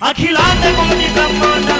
అఖిలాండ కోటి బ్రహ్మాండ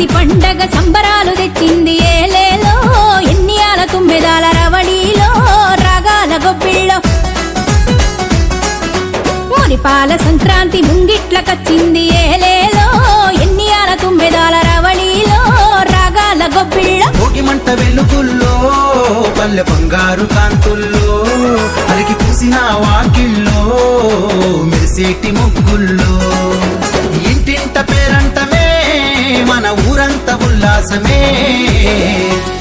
సంక్రాంతి పండగ సంబరాలు తెచ్చింది ఏలేలో ఎన్ని ఆల తుమ్మెదాల రవళీలో రాగాల గొబ్బిళ్ళో మునిపాల సంక్రాంతి ముంగిట్ల కచ్చింది ఏలేలో ఎన్ని ఆల తుమ్మెదాల రవళీలో రాగాల గొబ్బిళ్ళ మంట వెలుగుల్లో పల్లె బంగారు కాంతుల్లో అలికి పూసిన వాకిల్లో మెరిసేటి ముగ్గుల్లో. ఇంటింట పేరంటమే మన पास में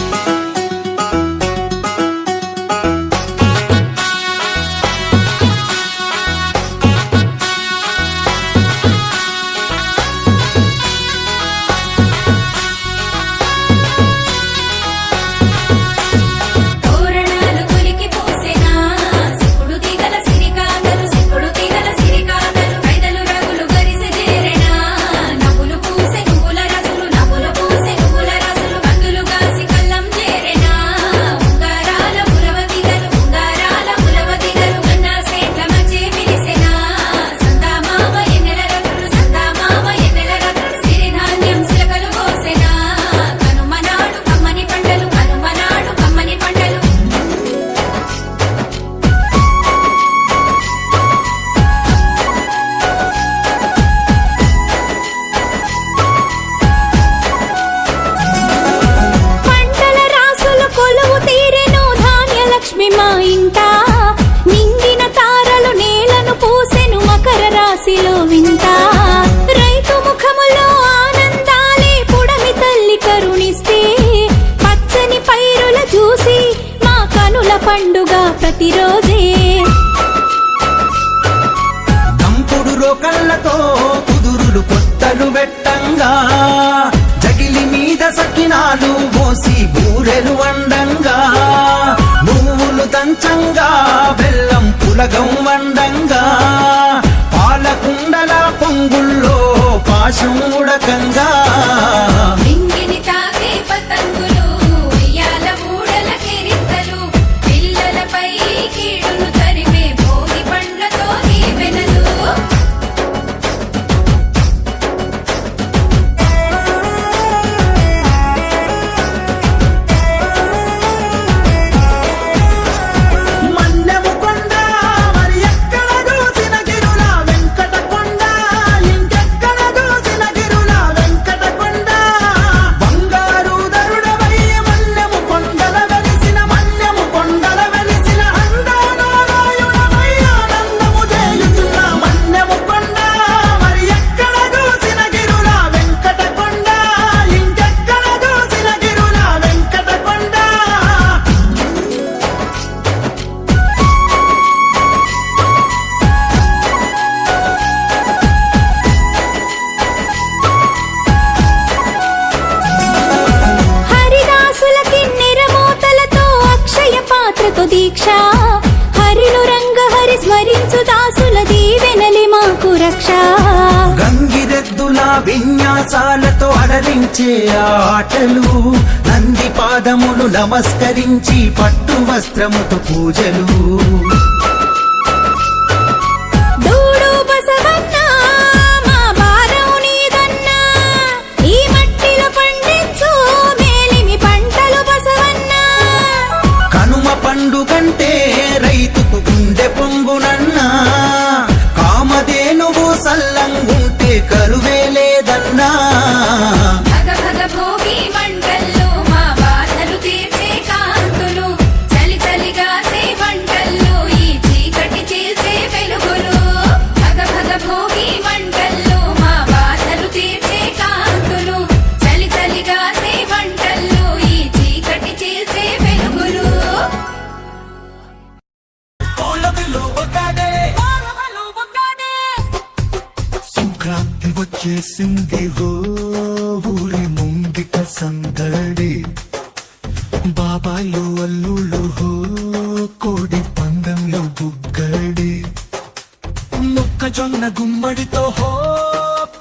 అడుబెట్టంగా జగిలి మీద సకినాలు మోసి బూరెలు వండంగా. నువ్వులు దంచంగా బెల్లం పులగం వండంగా. పాలకుండల పొంగుల్లో పాశం ఉడకంగా. విన్యాసాలతో అలరించే ఆటలు నంది పాదములు నమస్కరించి పట్టు వస్త్రముతో పూజలు. పండుగంటే రైతుకు గుండె పొంగునన్నా కామధేనువు సల్లంగుంటే కరువే సంక్రాంతి వచ్చేసింది హో ఊరి ముంగిట సందడి. బాబాలు అల్లుళ్ళు హో కోడి పందంలో బుగ్గడి. మొక్కజొన్న గుమ్మడితో హో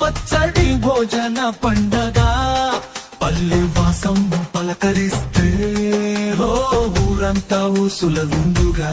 పచ్చడి భోజన పండగ. పల్లె వాసం పలకరిస్తే హో ఊరంతా ఊసుల ముందుగా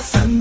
my.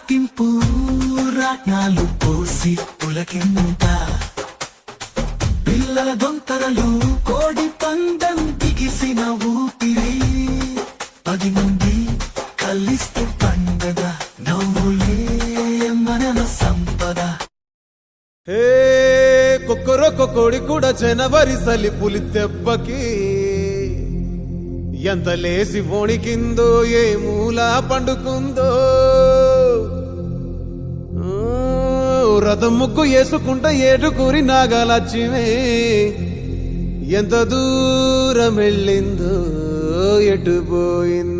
రాగింపు రాజ్ఞాలు పోసి పులకింత. పిల్లల దొంతరలు కోడి పందం బిగిసిన ఊపిరి. పది మంది కలిస్తే పండగ సంపద. హే కోడి కూడా జనవరి సలి పులి దెబ్బకి ఎంత లేసి పోణికిందో ఏ మూలా పండుకుందో. రథం ముక్కు వేసుకుంట ఏటుకూరి నాగలక్ష్మే. ఎంత దూరం వెళ్ళిందో ఎటు పోయింది.